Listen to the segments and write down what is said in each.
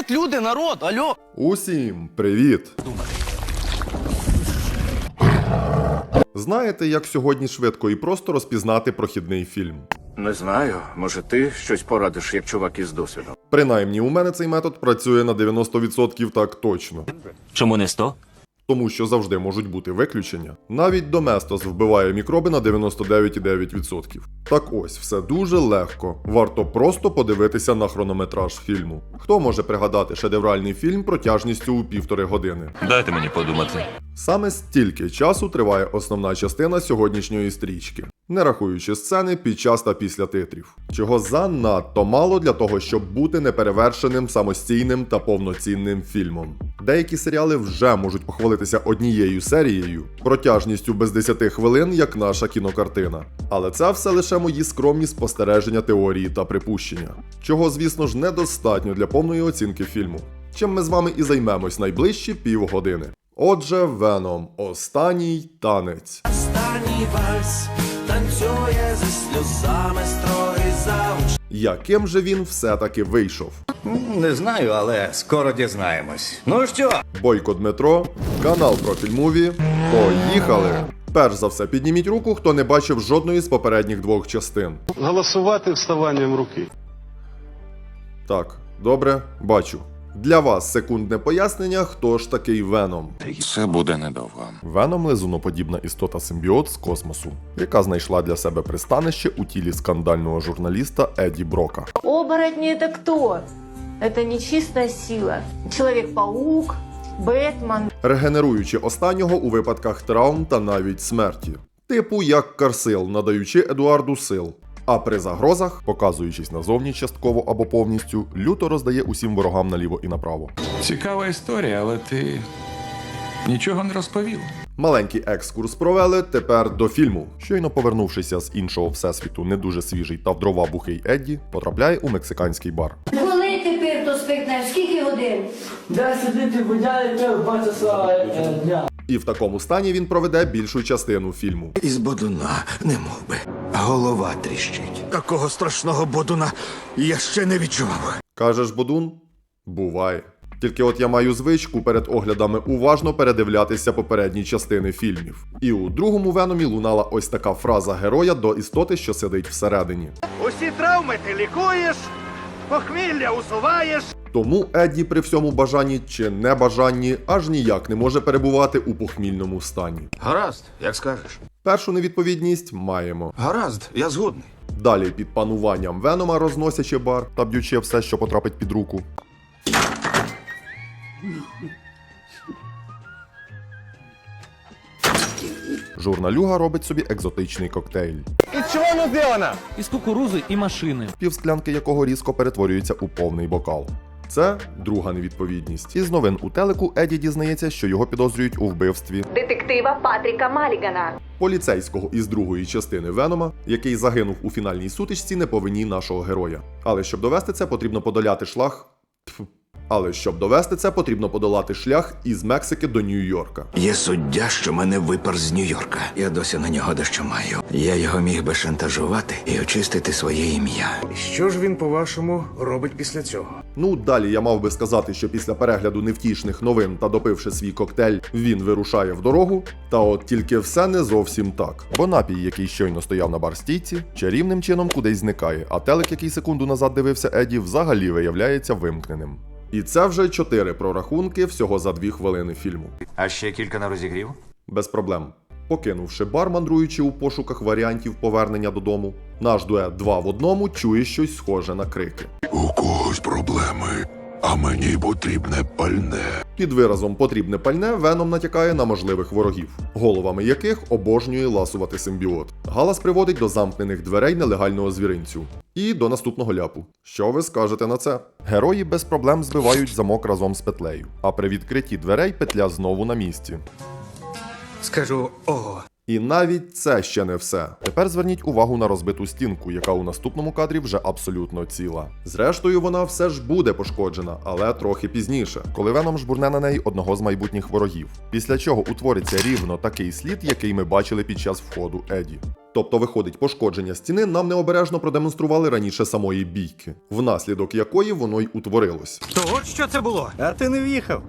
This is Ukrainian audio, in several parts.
Привіт, люди, народ! Алло! Усім привіт! Знаєте, як сьогодні швидко і просто розпізнати прохідний фільм? Не знаю, може ти щось порадиш, як чувак із досвідом. Принаймні, у мене цей метод працює на 90% так точно. Чому не 100? Тому що завжди можуть бути виключення. Навіть Доместос вбиває мікроби на 99,9%. Так ось, все дуже легко. Варто просто подивитися на хронометраж фільму. Хто може пригадати шедевральний фільм протяжністю у півтори години? Дайте мені подумати. Саме стільки часу триває основна частина сьогоднішньої стрічки, не рахуючи сцени під час та після титрів, чого занадто мало для того, щоб бути неперевершеним самостійним та повноцінним фільмом. Деякі серіали вже можуть похвалитися однією серією, протяжністю без 10 хвилин, як наша кінокартина. Але це все лише мої скромні спостереження теорії та припущення, чого, звісно ж, недостатньо для повної оцінки фільму. Чим ми з вами і займемось найближчі півгодини. Отже, Веном. Останній танець. Останній вальс танцює зі сльозами строї завуч. Яким же він все-таки вийшов? Не знаю, але скоро дізнаємось. Ну що? Бойко Дмитро, канал про фільмові. Поїхали! Перш за все, підніміть руку, хто не бачив жодної з попередніх двох частин. Голосувати вставанням руки. Так, добре, бачу. Для вас секундне пояснення, хто ж такий Веном. Це буде недовго. Веном лизуноподібна істота симбіот з космосу, яка знайшла для себе пристанище у тілі скандального журналіста Еді Брока. Оборотни это кто? Это нечистая сила. Человек-паук, Бэтмен. регенеруючи останнього у випадках травм та навіть смерті, типу як Карсил, надаючи Едуарду сил. А при загрозах, показуючись назовні частково або повністю, люто роздає усім ворогам наліво і направо. Цікава історія, але ти нічого не розповів. Маленький екскурс провели тепер до фільму. Щойно повернувшися з іншого всесвіту, не дуже свіжий та в дрова бухий Едді потрапляє у мексиканський бар. Коли тепер то спектакль? Скільки годин? Де сидіти гуляєте в часа дня? І в такому стані він проведе більшу частину фільму. Із бодуна, не мов би. Голова тріщить. Такого страшного бодуна я ще не відчував. Кажеш, Бодун? Буває. Тільки от я маю звичку перед оглядами уважно передивлятися попередні частини фільмів. І у другому веномі лунала ось така фраза героя до істоти, що сидить всередині. Усі травми ти лікуєш, похмілля усуваєш. Тому Едді при всьому бажанні чи небажанні аж ніяк не може перебувати у похмільному стані. Гаразд, як скажеш. Першу невідповідність маємо. Гаразд, я згодний. Далі під пануванням Венома розносячи бар та б'ючи все, що потрапить під руку. Журналюга робить собі екзотичний коктейль, І чого не зроблено? Із кукурузи і машини. півсклянки якого різко перетворюється у повний бокал. Це друга невідповідність. Із новин у телеку Еді дізнається, що його підозрюють у вбивстві Детектива Патрика Маллигана. поліцейського із другої частини Венома, який загинув у фінальній сутичці не по вині нашого героя. Але щоб довести це, потрібно подоляти шлях. Але щоб довести це, потрібно подолати шлях із Мексики до Нью-Йорка. Є суддя, що мене випер з Нью-Йорка. Я досі на нього дещо маю. Я його міг би шантажувати і очистити своє ім'я. Що ж він, по-вашому, робить після цього? Ну, далі я мав би сказати, що після перегляду невтішних новин та допивши свій коктейль, він вирушає в дорогу. Та от тільки все не зовсім так. Бо напій, який щойно стояв на барстійці, чарівним чином кудись зникає, а телек, який секунду назад дивився Еді, взагалі виявляється вимкненим. І це вже чотири прорахунки всього за дві хвилини фільму. А ще кілька на розігрів? Без проблем. Покинувши бар, мандруючи у пошуках варіантів повернення додому, наш дует два в одному чує щось схоже на крики. У когось проблеми, а мені потрібне пальне. Під виразом потрібне пальне Веном натякає на можливих ворогів, головами яких обожнює ласувати симбіот. Галас приводить до замкнених дверей нелегального звіринцю. І до наступного ляпу. Що ви скажете на це? Герої без проблем збивають замок разом з петлею, а при відкритті дверей петля знову на місці. Скажу ого. І навіть це ще не все. Тепер зверніть увагу на розбиту стінку, яка у наступному кадрі вже абсолютно ціла. Зрештою, вона все ж буде пошкоджена, але трохи пізніше, коли Веном жбурне на неї одного з майбутніх ворогів. Після чого утвориться рівно такий слід, який ми бачили під час входу Еді. Тобто, виходить, пошкодження стіни нам необережно продемонстрували раніше самої бійки, внаслідок якої воно й утворилось. То от що це було? А ти не в'їхав.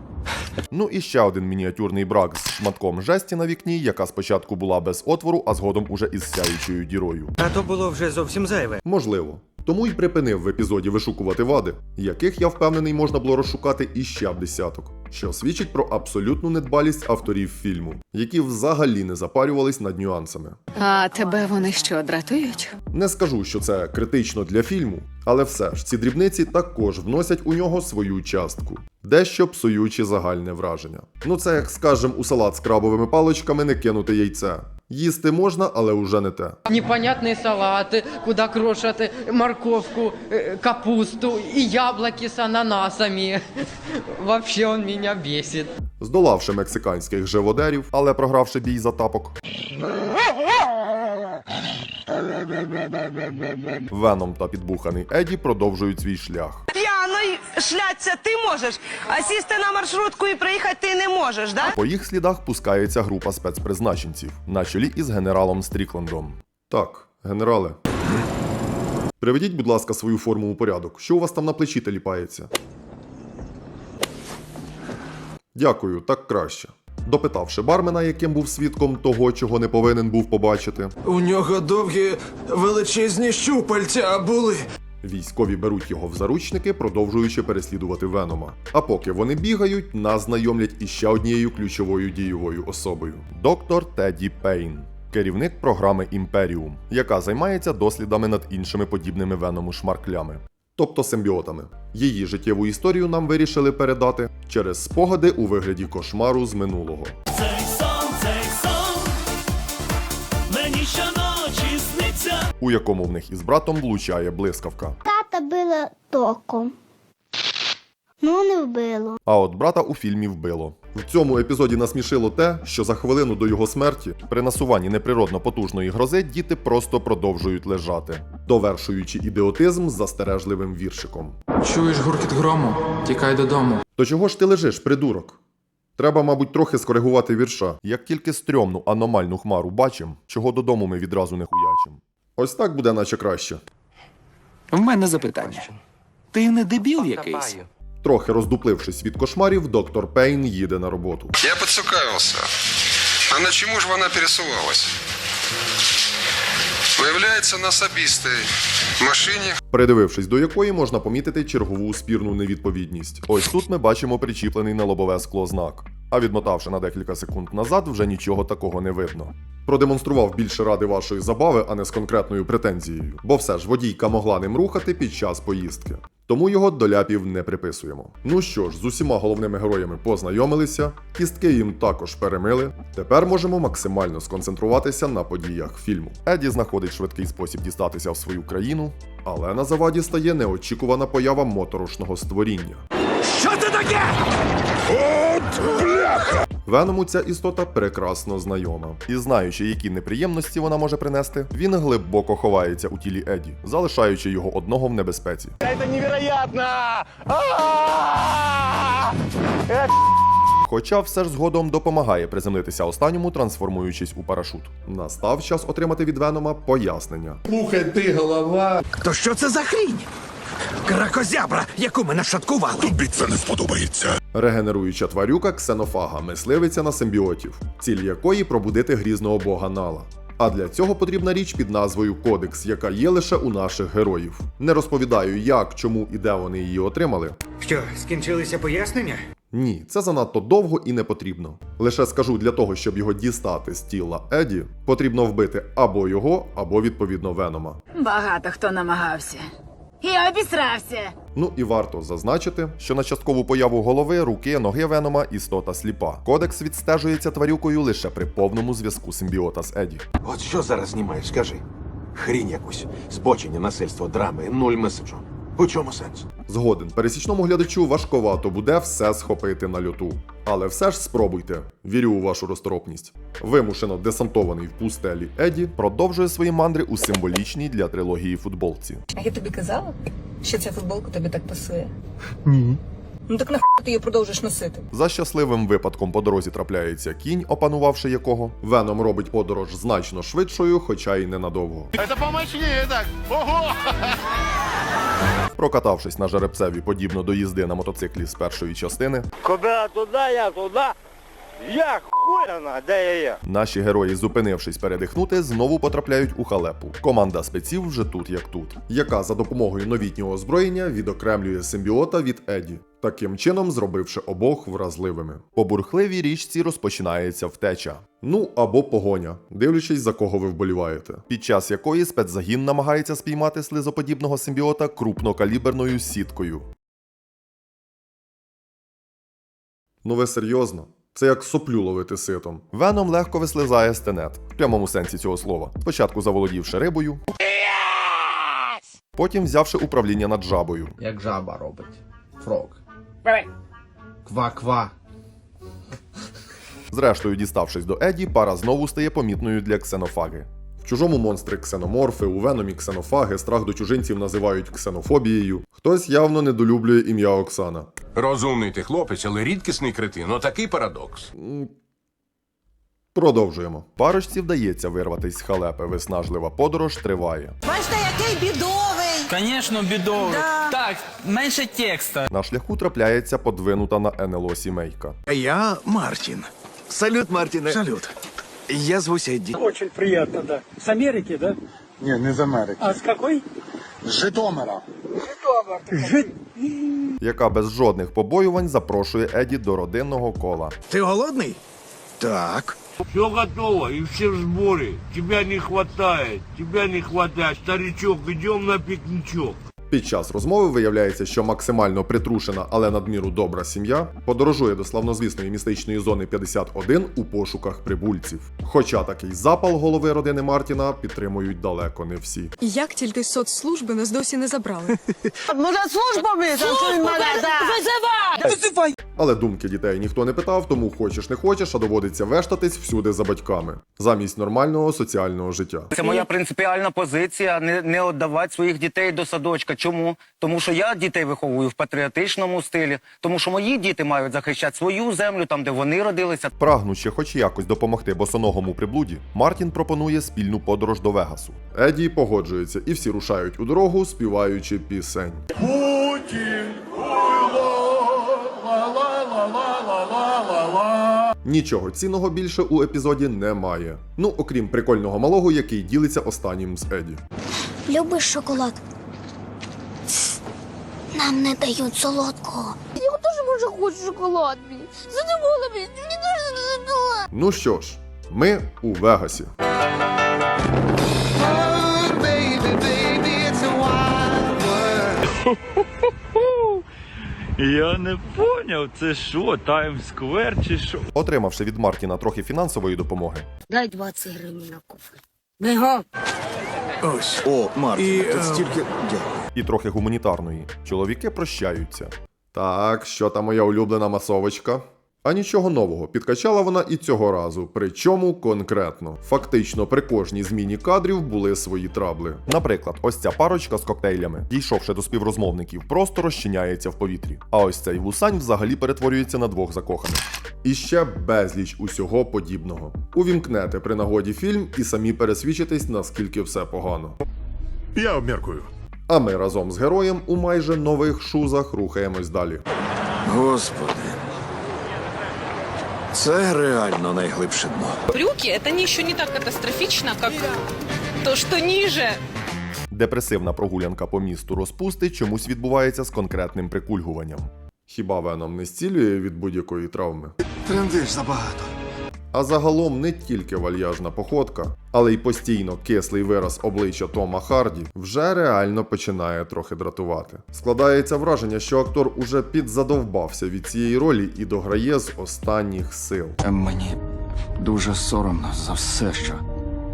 Ну і ще один мініатюрний брак з шматком жесті на вікні, яка спочатку була без отвору, а згодом уже із сяючою дірою. А то було вже зовсім зайве. Можливо. Тому й припинив в епізоді вишукувати вади, яких я впевнений можна було розшукати іще б десяток, що свідчить про абсолютну недбалість авторів фільму, які взагалі не запарювались над нюансами. А тебе вони що, дратують? Не скажу, що це критично для фільму, але все ж ці дрібниці також вносять у нього свою частку, дещо псуючи загальне враження. Ну це як скажем, у салат з крабовими паличками не кинути яйце. Їсти можна, але уже не те. Непонятные салаты, куда крошат морковку, э, капусту и яблоки с ананасами. Вообще он меня бесит. Здолавши мексиканських живодерів, але програвши бій за тапок. Веном та підбуханий Еді продовжують свій шлях. П'яний шляться ти можеш, а сісти на маршрутку і приїхати ти не можеш, да? По їх слідах пускається група спецпризначенців на чолі із генералом Стріклендом. Так, генерале. Приведіть, будь ласка, свою форму у порядок. Що у вас там на плечі теліпається? Дякую, так краще. Допитавши бармена, яким був свідком того, чого не повинен був побачити, У нього довгі величезні щупальця були. Військові беруть його в заручники, продовжуючи переслідувати Венома. А поки вони бігають, нас знайомлять із ще однією ключовою дієвою особою доктор Теді Пейн. Керівник програми Імперіум, яка займається дослідами над іншими подібними веному шмарклями, тобто симбіотами. Її життєву історію нам вирішили передати через спогади у вигляді кошмару з минулого. У якому в них із братом влучає блискавка. Тата била током. Ну, не вбило. А от брата у фільмі вбило. В цьому епізоді насмішило те, що за хвилину до його смерті, при насуванні неприродно потужної грози, діти просто продовжують лежати, довершуючи ідіотизм з застережливим віршиком. Чуєш гуркіт грому? Тікай додому. То чого ж ти лежиш, придурок? Треба, мабуть, трохи скоригувати вірша. Як тільки стрьомну аномальну хмару бачим, чого додому ми відразу не хуячим. Ось так буде наче краще. В мене запитання. Ти не дебіл якийсь? Трохи роздуплившись від кошмарів, доктор Пейн їде на роботу. Я поцікавився. А на чому ж вона пересувалась? Виявляється, на особистій машині. придивившись до якої можна помітити чергову спірну невідповідність. Ось тут ми бачимо причіплений на лобове скло знак. А відмотавши на декілька секунд назад, вже нічого такого не видно. Продемонстрував більше ради вашої забави, а не з конкретною претензією. Бо все ж водійка могла ним рухати під час поїздки. Тому його до ляпів не приписуємо. Ну що ж, з усіма головними героями познайомилися, кістки їм також перемили. Тепер можемо максимально сконцентруватися на подіях фільму. Еді знаходить швидкий спосіб дістатися в свою країну, але на заваді стає неочікувана поява моторошного створіння. Що це таке? Веному ця істота прекрасно знайома. І знаючи, які неприємності вона може принести, він глибоко ховається у тілі Еді, залишаючи його одного в небезпеці. Це невероятно! Хоча все ж згодом допомагає приземлитися останньому, трансформуючись у парашут. Настав час отримати від Венома пояснення. Слухай, ти голова. То що це за хрінь? Кракозябра, яку ми нашаткували. Тобі це не сподобається. Регенеруюча тварюка ксенофага, мисливиця на симбіотів, ціль якої пробудити грізного бога Нала. А для цього потрібна річ під назвою Кодекс, яка є лише у наших героїв. Не розповідаю, як, чому і де вони її отримали. Що, скінчилися пояснення? Ні, це занадто довго і не потрібно. Лише скажу, для того, щоб його дістати з тіла Еді, потрібно вбити або його, або відповідно Венома. Багато хто намагався. І обісрався. Ну і варто зазначити, що на часткову появу голови, руки, ноги Венома істота сліпа. Кодекс відстежується тварюкою лише при повному зв'язку симбіота з Еді. От що зараз знімаєш, скажи. Хрінь якусь, збочення, насильство, драми, нуль меседжу. У чому сенс? Згоден, пересічному глядачу важковато буде все схопити на льоту. Але все ж спробуйте. Вірю у вашу розторопність. Вимушено десантований в пустелі Еді продовжує свої мандри у символічній для трилогії футболці. А я тобі казала, що ця футболка тобі так пасує? Ні. Ну так нахуй ти її продовжиш носити? За щасливим випадком по дорозі трапляється кінь, опанувавши якого. Веном робить подорож значно швидшою, хоча й ненадовго. Це помощніше так! Ого! Прокатавшись на жеребцеві подібно до їзди на мотоциклі з першої частини, Куди туди, я туди? Я хуяна, де я є? наші герої, зупинившись передихнути, знову потрапляють у халепу. Команда спеців вже тут як тут, яка за допомогою новітнього озброєння відокремлює симбіота від Еді, таким чином зробивши обох вразливими. По бурхливій річці розпочинається втеча. Ну або погоня, дивлячись за кого ви вболіваєте, під час якої спецзагін намагається спіймати слизоподібного симбіота крупнокаліберною сіткою. Ну ви серйозно? Це як соплю ловити ситом. Веном легко вислизає з тенет, в прямому сенсі цього слова. Спочатку заволодівши рибою, потім взявши управління над жабою. Як жаба робить. Фрог. Ква-ква. Зрештою, діставшись до Еді, пара знову стає помітною для ксенофаги. Чужому монстри ксеноморфи, у веномі ксенофаги, страх до чужинців називають ксенофобією. Хтось явно недолюблює ім'я Оксана. Розумний ти хлопець, але рідкісний кретин. Отакий парадокс. Продовжуємо. Парочці вдається вирватися з халепи. Виснажлива подорож триває. Бачите, який бідовий! Звісно, бідовий. Так, менше текста. На шляху трапляється подвинута на НЛО сімейка. Я Мартін. Салют, Мартіне. Салют. Я звуся Едді. Очень приятно, да. С Америки, да? Ні, не з Америки. А с какой? З Житомира. Житомир. яка без жодних побоювань запрошує Еді до родинного кола. Ти голодний? Так. Все готово и все в сборе. Тебя не хватает, тебя не хватает. Старичок, идем на пикничок. Під час розмови виявляється, що максимально притрушена, але надміру добра сім'я подорожує до славнозвісної містичної зони 51 у пошуках прибульців. Хоча такий запал голови родини Мартіна підтримують далеко не всі. Як тільки соцслужби нас досі не забрали? Може, службами? Визивай! Але думки дітей ніхто не питав, тому хочеш не хочеш, а доводиться вештатись всюди за батьками замість нормального соціального життя. Це моя принципіальна позиція не, не віддавати своїх дітей до садочка. Чому? Тому що я дітей виховую в патріотичному стилі, тому що мої діти мають захищати свою землю, там де вони родилися. Прагнучи хоч якось допомогти босоногому приблуді, Мартін пропонує спільну подорож до Вегасу. Еді погоджується, і всі рушають у дорогу, співаючи пісень. Нічого цінного більше у епізоді немає. Ну, окрім прикольного малого, який ділиться останнім з Еді. Любиш шоколад? Нам не дають солодкого. Я теж може хочу шоколад. Мені. Задовола мені. Мені дуже шоколад. Ну що ж, ми у Вегасі. Я не поняв, це що, Таймсквер чи що? Отримавши від Мартіна трохи фінансової допомоги, Дай 20 гривень на кофе. Бего! Ось. О, Мартін, тут стільки. і трохи гуманітарної, чоловіки прощаються. Так, що там моя улюблена масовочка? А нічого нового, підкачала вона і цього разу, причому конкретно. Фактично, при кожній зміні кадрів були свої трабли. Наприклад, ось ця парочка з коктейлями, дійшовши до співрозмовників, просто розчиняється в повітрі. А ось цей вусань взагалі перетворюється на двох закоханих. І ще безліч усього подібного. Увімкнете при нагоді фільм і самі пересвідчитесь, наскільки все погано. Я обміркую. А ми разом з героєм у майже нових шузах рухаємось далі. Господи. Це реально найглибше дно. Брюки – это не, еще не так катастрофично, как то, что ниже. Депресивна прогулянка по місту розпусти чомусь відбувається з конкретним прикульгуванням. Хіба веном не зцілює від будь-якої травми? Трендиш забагато. А загалом не тільки вальяжна походка, але й постійно кислий вираз обличчя Тома Харді вже реально починає трохи дратувати. Складається враження, що актор уже підзадовбався від цієї ролі і дограє з останніх сил. Мені дуже соромно за все, що.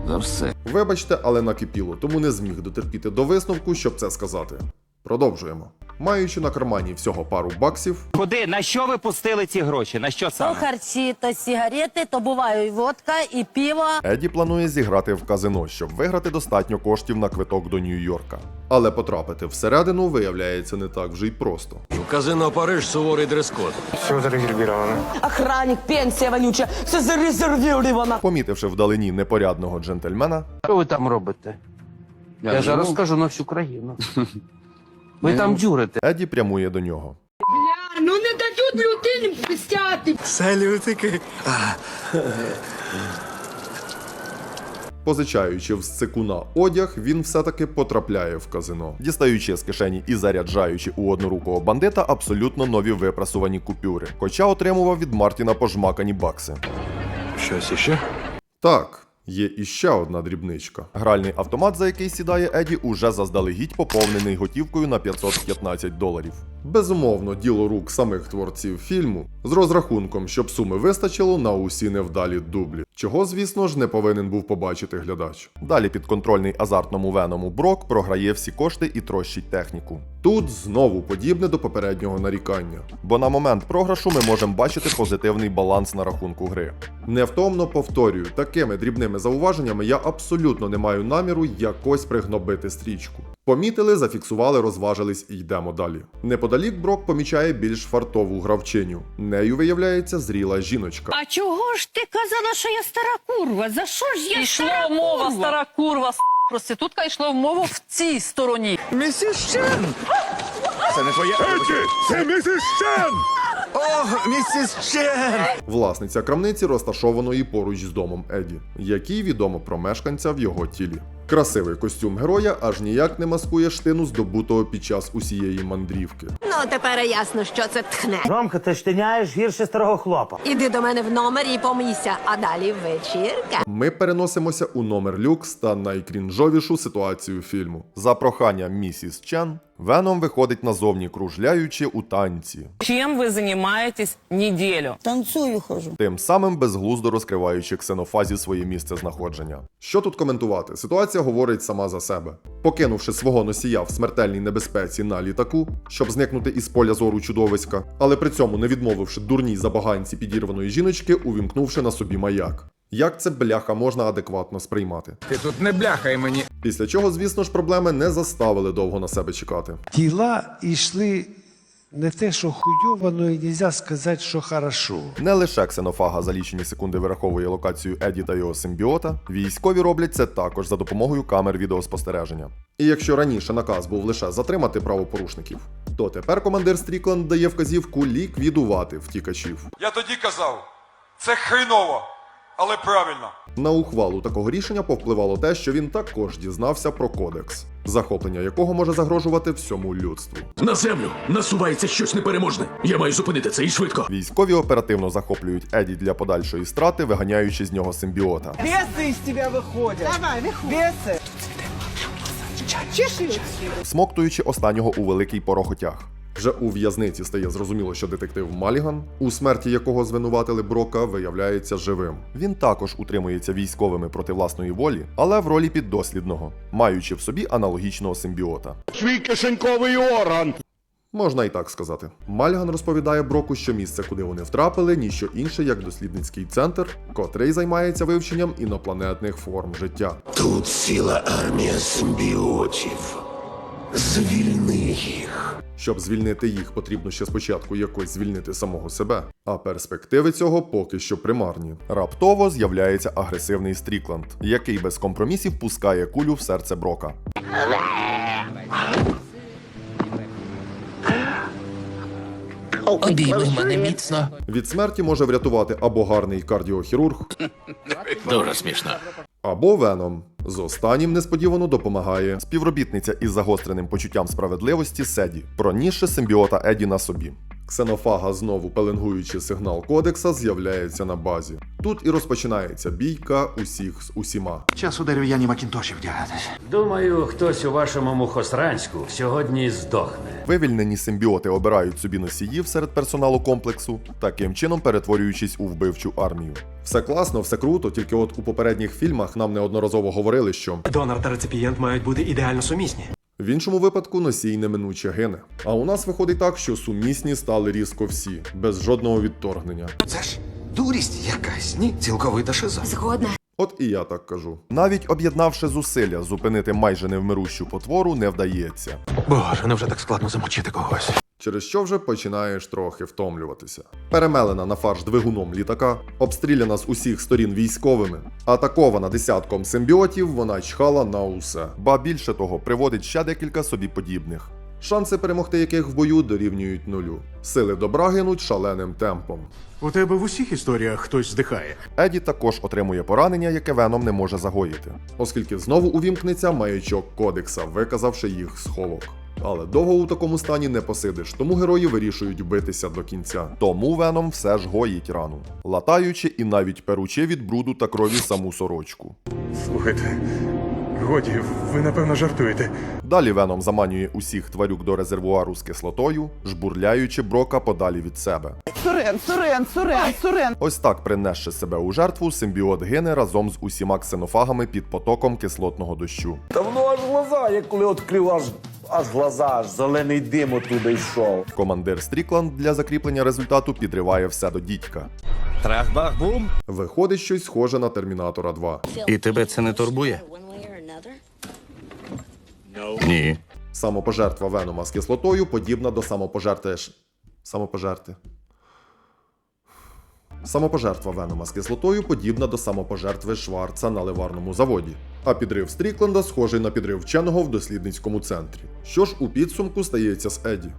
За все. Вибачте, але накипіло, тому не зміг дотерпіти до висновку, щоб це сказати. Продовжуємо. Маючи на кармані всього пару баксів, Куди? На що ви пустили ці гроші? На що То саме? харчі, то сигарети, то буває і водка, і пиво. Еді планує зіграти в казино, щоб виграти достатньо коштів на квиток до Нью-Йорка. Але потрапити всередину виявляється не так вже й просто. В казино Париж суворий дрес-код. Охранник, пенсія вонюча, все зарезервіровано. Помітивши вдалині непорядного джентльмена, Що ви там робите? Я ж розкажу на всю країну. Ви там дюрите. Еді прямує до нього. Ну не дадуть людині пристяти. Салютики. Позичаючи в сцикуна одяг, він все-таки потрапляє в казино, дістаючи з кишені і заряджаючи у однорукого бандита абсолютно нові випрасувані купюри, хоча отримував від Мартіна пожмакані бакси. Щось іще? Так. Є іще одна дрібничка. Гральний автомат, за який сідає Еді, уже заздалегідь поповнений готівкою на 515 доларів. Безумовно, діло рук самих творців фільму з розрахунком, щоб суми вистачило на усі невдалі дублі, чого, звісно ж, не повинен був побачити глядач. Далі підконтрольний азартному веному Брок програє всі кошти і трощить техніку. Тут знову подібне до попереднього нарікання, бо на момент програшу ми можемо бачити позитивний баланс на рахунку гри. Невтомно повторюю, такими дрібними зауваженнями я абсолютно не маю наміру якось пригнобити стрічку. Помітили, зафіксували, розважились і йдемо далі. Неподалік Брок помічає більш фартову гравчиню. Нею виявляється зріла жіночка. А чого ж ти казала, що я стара курва? За що ж я стара мова, курва? стара курва, с**, проститутка йшла в мову в цій стороні. Місіс Чен! Це не твоя. Це місіс Чен! О, місіс Чен! Власниця крамниці розташованої поруч з домом Еді, який відомо про мешканця в його тілі. Красивий костюм героя аж ніяк не маскує штину, здобутого під час усієї мандрівки. Ну тепер ясно, що це тхне. Ромка, ти штиняєш гірше старого хлопа. Іди до мене в номер і помийся, а далі вечірка. Ми переносимося у номер люкс та найкрінжовішу ситуацію фільму. За прохання місіс Чен, Веном виходить назовні, кружляючи у танці, Чим ви займаєтесь неділю? Танцюю хожу. тим самим безглуздо розкриваючи ксенофазі своє місце знаходження. Що тут коментувати? Ситуація говорить сама за себе. Покинувши свого носія в смертельній небезпеці на літаку, щоб зникнути із поля зору чудовиська, але при цьому не відмовивши дурній забаганці підірваної жіночки, увімкнувши на собі маяк. Як це бляха можна адекватно сприймати? Ти тут не бляхай мені. Після чого, звісно ж, проблеми не заставили довго на себе чекати. Діла йшли не те, що хуйово, але й нельзя сказати, що хорошо. Не лише ксенофага за лічені секунди вираховує локацію Еді та його симбіота, військові роблять це також за допомогою камер відеоспостереження. І якщо раніше наказ був лише затримати правопорушників, то тепер командир Стрікленд дає вказівку ліквідувати втікачів. Я тоді казав, це хреново, але правильно. На ухвалу такого рішення повпливало те, що він також дізнався про кодекс, захоплення якого може загрожувати всьому людству. На землю насувається щось непереможне. Я маю зупинити це і швидко. Військові оперативно захоплюють Еді для подальшої страти, виганяючи з нього симбіота. Беси із тебе виходять. Давай, виходь. Беси. Смоктуючи останнього у великий порохотяг. Вже у в'язниці стає зрозуміло, що детектив Маліган, у смерті якого звинуватили Брока, виявляється живим. Він також утримується військовими проти власної волі, але в ролі піддослідного, маючи в собі аналогічного симбіота. Свій кишеньковий орган. Можна і так сказати. Мальган розповідає Броку, що місце, куди вони втрапили, ніщо інше, як дослідницький центр, котрий займається вивченням інопланетних форм життя. Тут ціла армія симбіотів. Звільни їх. Щоб звільнити їх, потрібно ще спочатку якось звільнити самого себе. А перспективи цього поки що примарні. Раптово з'являється агресивний Стрікланд, який без компромісів пускає кулю в серце Брока. Обійми мене міцно. Від смерті може врятувати або гарний кардіохірург, Дуже смішно. або Веном. З останнім несподівано допомагає співробітниця із загостреним почуттям справедливості Седі, пронісши симбіота Еді на собі. Ксенофага, знову пеленгуючи сигнал кодекса, з'являється на базі. Тут і розпочинається бійка усіх з усіма. Час у дерев'яні макінтоші вдягатись. Думаю, хтось у вашому мухосранську сьогодні здохне. Вивільнені симбіоти обирають собі носіїв серед персоналу комплексу, таким чином перетворюючись у вбивчу армію. Все класно, все круто, тільки от у попередніх фільмах нам неодноразово говорили, що Донор та реципієнт мають бути ідеально сумісні. В іншому випадку носій неминуче гине. А у нас виходить так, що сумісні стали різко всі, без жодного відторгнення. Це ж дурість якась, ні, цілковита шиза. Згодна. От і я так кажу. Навіть об'єднавши зусилля, зупинити майже невмирущу потвору не вдається. Боже, невже так складно замочити когось? через що вже починаєш трохи втомлюватися. Перемелена на фарш двигуном літака, обстріляна з усіх сторін військовими, атакована десятком симбіотів, вона чхала на усе. Ба більше того, приводить ще декілька собі подібних. Шанси перемогти яких в бою дорівнюють нулю. Сили добра гинуть шаленим темпом. У тебе в усіх історіях хтось здихає. Еді також отримує поранення, яке Веном не може загоїти, оскільки знову увімкнеться маячок кодекса, виказавши їх сховок. Але довго у такому стані не посидиш, тому герої вирішують битися до кінця. Тому Веном все ж гоїть рану, латаючи і навіть перучи від бруду та крові саму сорочку. Слухайте, годі, ви напевно жартуєте. Далі Веном заманює усіх тварюк до резервуару з кислотою, жбурляючи брока подалі від себе. Сурен, сурен, сурен, сурен. Ось так, принесши себе у жертву, симбіот гине разом з усіма ксенофагами під потоком кислотного дощу. Та воно аж глаза, як коли відкрив, аж, аж глаза, аж зелений дим оттуда йшов. Командир Стрікланд для закріплення результату підриває все до дідька. Трах-бах-бум. Виходить щось схоже на Термінатора 2. І тебе це не турбує? Ні. Самопожертва Венома з кислотою подібна до самопожерти. Самопожерти. Самопожертва Венома з кислотою подібна до самопожертви Шварца на ливарному заводі. А підрив Стрікленда схожий на підрив вченого в дослідницькому центрі. Що ж у підсумку стається з Еді?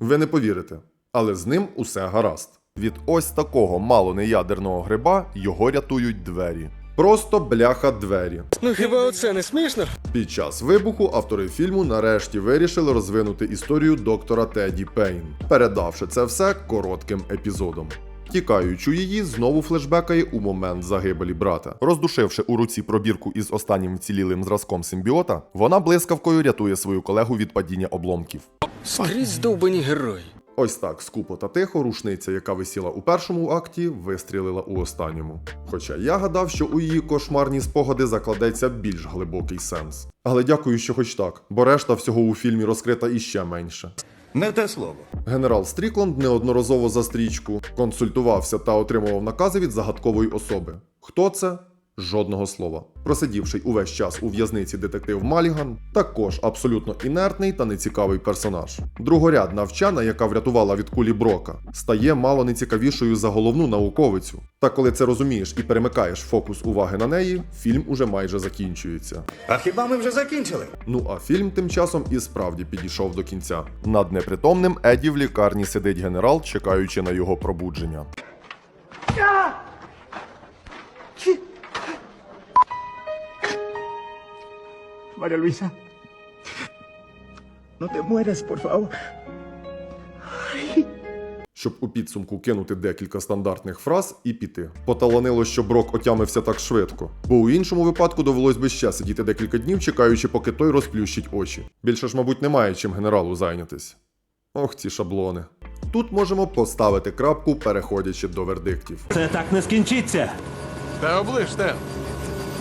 Ви не повірите, але з ним усе гаразд. Від ось такого мало неядерного гриба його рятують двері. Просто бляха двері. Ну хіба оце не смішно? Під час вибуху автори фільму нарешті вирішили розвинути історію доктора Теді Пейн, передавши це все коротким епізодом. Тікаючи її, знову флешбекає у момент загибелі брата. Роздушивши у руці пробірку із останнім вцілілим зразком симбіота, вона блискавкою рятує свою колегу від падіння обломків. Скрізь довбані герої. Ось так скупо та тихо рушниця, яка висіла у першому акті, вистрілила у останньому. Хоча я гадав, що у її кошмарні спогади закладеться більш глибокий сенс. Але дякую, що хоч так, бо решта всього у фільмі розкрита іще менше. Не те слово. Генерал Стрікланд неодноразово за стрічку консультувався та отримував накази від загадкової особи. Хто це? Жодного слова. Просидівши увесь час у в'язниці детектив Маліган, також абсолютно інертний та нецікавий персонаж. Другорядна вчена, яка врятувала від кулі Брока, стає мало нецікавішою за головну науковицю. Та коли це розумієш і перемикаєш фокус уваги на неї, фільм уже майже закінчується. А хіба ми вже закінчили? Ну а фільм тим часом і справді підійшов до кінця. Над непритомним Еді в лікарні сидить генерал, чекаючи на його пробудження. Марія Луїса. Ну ти mueres, por favor. Щоб у підсумку кинути декілька стандартних фраз і піти. Поталанило, що Брок отямився так швидко, бо у іншому випадку довелось би ще сидіти декілька днів, чекаючи, поки той розплющить очі. Більше ж, мабуть, немає чим генералу зайнятись. Ох, ці шаблони. Тут можемо поставити крапку, переходячи до вердиктів. Це так не скінчиться. Та Стен.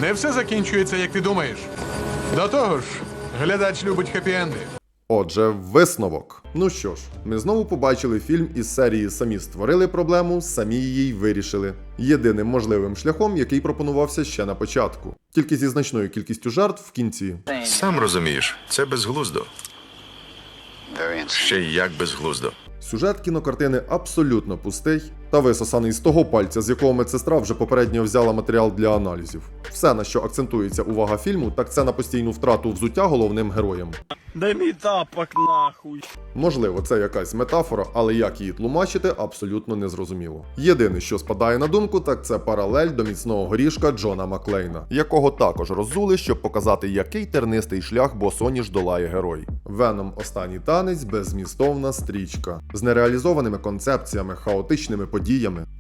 Не все закінчується, як ти думаєш. До того ж, глядач любить хеппі-енди. Отже, висновок. Ну що ж, ми знову побачили фільм із серії Самі створили проблему, самі її вирішили. Єдиним можливим шляхом, який пропонувався ще на початку, тільки зі значною кількістю жертв в кінці. Сам розумієш, це безглуздо. Ще й як безглуздо. Сюжет кінокартини абсолютно пустий та висосаний з того пальця, з якого медсестра вже попередньо взяла матеріал для аналізів. Все, на що акцентується увага фільму, так це на постійну втрату взуття головним героям. Дай мій тапок нахуй. Можливо, це якась метафора, але як її тлумачити, абсолютно незрозуміло. Єдине, що спадає на думку, так це паралель до міцного горішка Джона Маклейна, якого також роззули, щоб показати, який тернистий шлях босоніж долає герой. Веном останній танець беззмістовна стрічка з нереалізованими концепціями, хаотичними подіями,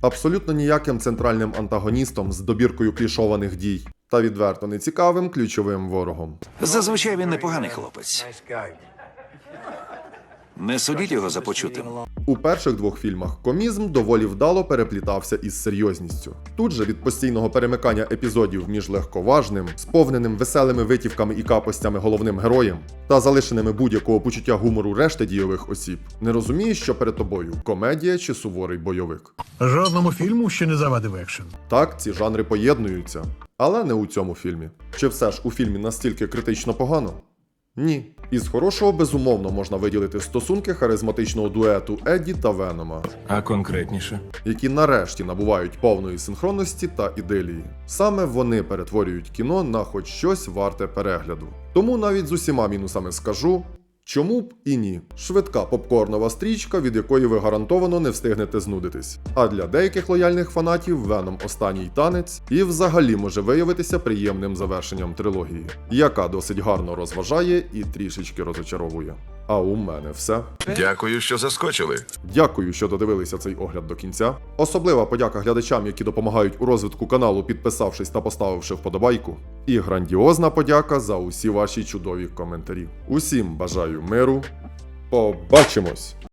абсолютно ніяким центральним антагоністом з добіркою клішованих дій. Та відверто нецікавим ключовим ворогом. Зазвичай він непоганий хлопець. Не судіть його за почутим. У перших двох фільмах комізм доволі вдало переплітався із серйозністю. Тут же від постійного перемикання епізодів між легковажним, сповненим веселими витівками і капостями головним героєм та залишеними будь-якого почуття гумору решти дійових осіб, не розумієш, що перед тобою комедія чи суворий бойовик. Жодному фільму ще не завадив екшен. Так, ці жанри поєднуються, але не у цьому фільмі. Чи все ж у фільмі настільки критично погано? Ні. Із хорошого безумовно можна виділити стосунки харизматичного дуету Едді та Венома, А конкретніше? які нарешті набувають повної синхронності та іделії. Саме вони перетворюють кіно на хоч щось варте перегляду. Тому навіть з усіма мінусами скажу. Чому б і ні? Швидка попкорнова стрічка, від якої ви гарантовано не встигнете знудитись. А для деяких лояльних фанатів Веном останній танець і взагалі може виявитися приємним завершенням трилогії, яка досить гарно розважає і трішечки розочаровує. А у мене все. Дякую, що заскочили. Дякую, що додивилися цей огляд до кінця. Особлива подяка глядачам, які допомагають у розвитку каналу, підписавшись та поставивши вподобайку. І грандіозна подяка за усі ваші чудові коментарі. Усім бажаю миру. Побачимось!